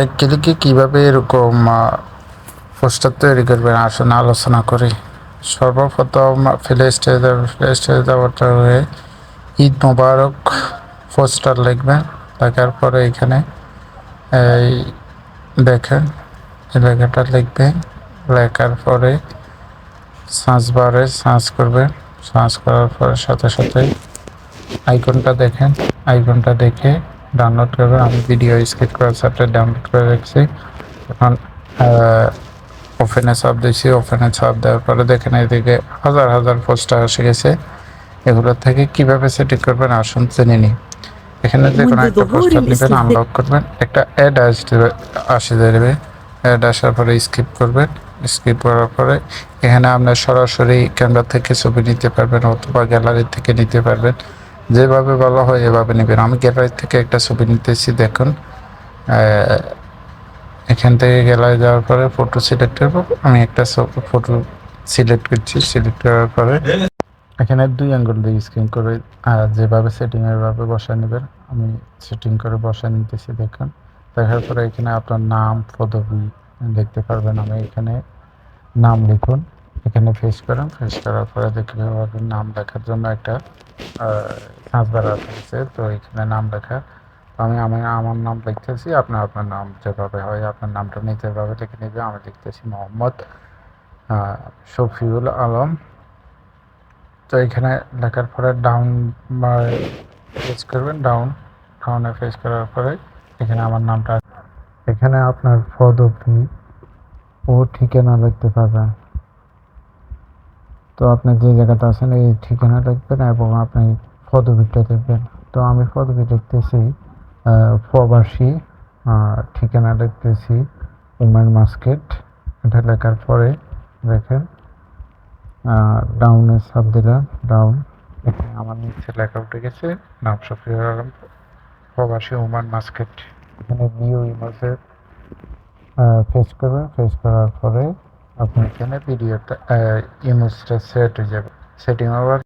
এক কীভাবে এরকম পোস্টার তৈরি করবেন? আসুন, আলোচনা করি। সর্বপ্রথম প্লে স্টেজে প্লে স্টেজে যাওয়ার পরে ঈদ মোবারক পোস্টার লিখবেন। লেখার পরে এখানে, এই দেখেন, এই লেখাটা লিখবেন। লেখার পরে সার্চ বারে সার্চ করবেন। সার্চ করার পরে সাথে সাথে আইকনটা দেখেন। আইকনটা দেখে ডাউনলোড করবে। আমি ভিডিও স্কিপ করার সাথে ডাউনলোড করে রাখছি। এখন ওপেনে চাপ দিয়েছি ওপেনে চাপ দেওয়ার পরে দেখেন এদিকে হাজার হাজার পোস্টার এসে গেছে। এগুলোর থেকে কীভাবে সেটিং করবেন আসুন জেনে নিই। এখানে যে কোনো একটা পোস্টার নেবেন আনলক করবেন। একটা অ্যাড আসতে আসে যাবে অ্যাড আসার পরে স্কিপ করবেন। স্কিপ করার পরে এখানে আপনার সরাসরি ক্যামেরা থেকে ছবি নিতে পারবেন অথবা গ্যালারি থেকে নিতে পারবেন। যেভাবে বলা হয় এভাবে নেবেন। আমি গ্যালারি থেকে একটা ছবি নিতেছি, দেখুন। এখান থেকে গ্যালারি যাওয়ার পরে ফটো সিলেক্ট করব। আমি একটা ফটো সিলেক্ট করছি সিলেক্ট করার পরে এখানে দুই আঙ্গুল দিয়ে স্ক্রিন করে যেভাবে সেটিং এভাবে বসায় নেবেন, আমি সেটিং করে বসায় নিতেছি, দেখুন। দেখার পরে এখানে আপনার নাম, পদবি, দেখতে পারবেন, আমি এখানে নাম লিখুন। এখানে ফেস করেন ফেস করার পরে দেখলে পাবেন নাম লেখার জন্য একটা সার্চ বার আছে তো এখানে নাম লেখা আমি আমি আমার নাম লিখতেছি, আপনার আপনার নাম যেভাবে হয়, আপনার নামটা নিতে নিজেভাবে লিখে নেবে, আমি লিখতেছি মোহাম্মদ শফিউল আলম। তো এখানে লেখার পরে ডাউন ফেস করবেন ডাউন ডাউনে ফেস করার পরে এখানে আমার নামটা এখানে আপনার পদবি ও ঠিকানা লিখতে পারবেন। তো আপনি যে জায়গাতে আছেন, এই ঠিকানা লিখবেন এবং আপনি পদবিটা লিখবেন তো আমি পদবি লিখতেছি প্রবাসী ঠিকানা লিখতেছি উমেন মার্কেট। এটা লেখার পরে দেখেন ডাউনে সাব দিলাম ডাউন এখানে আমার নিচে লেখা উঠে গেছে, নাম শফিউল আলম, প্রবাসী উমান মার্কেট। এখানে ভিউ ইমেজের ফেস করবেন ফেস করার পরে আপনি এখানে পিডিএফটা ইমেজটা সেট হয়ে যাবে? Setting over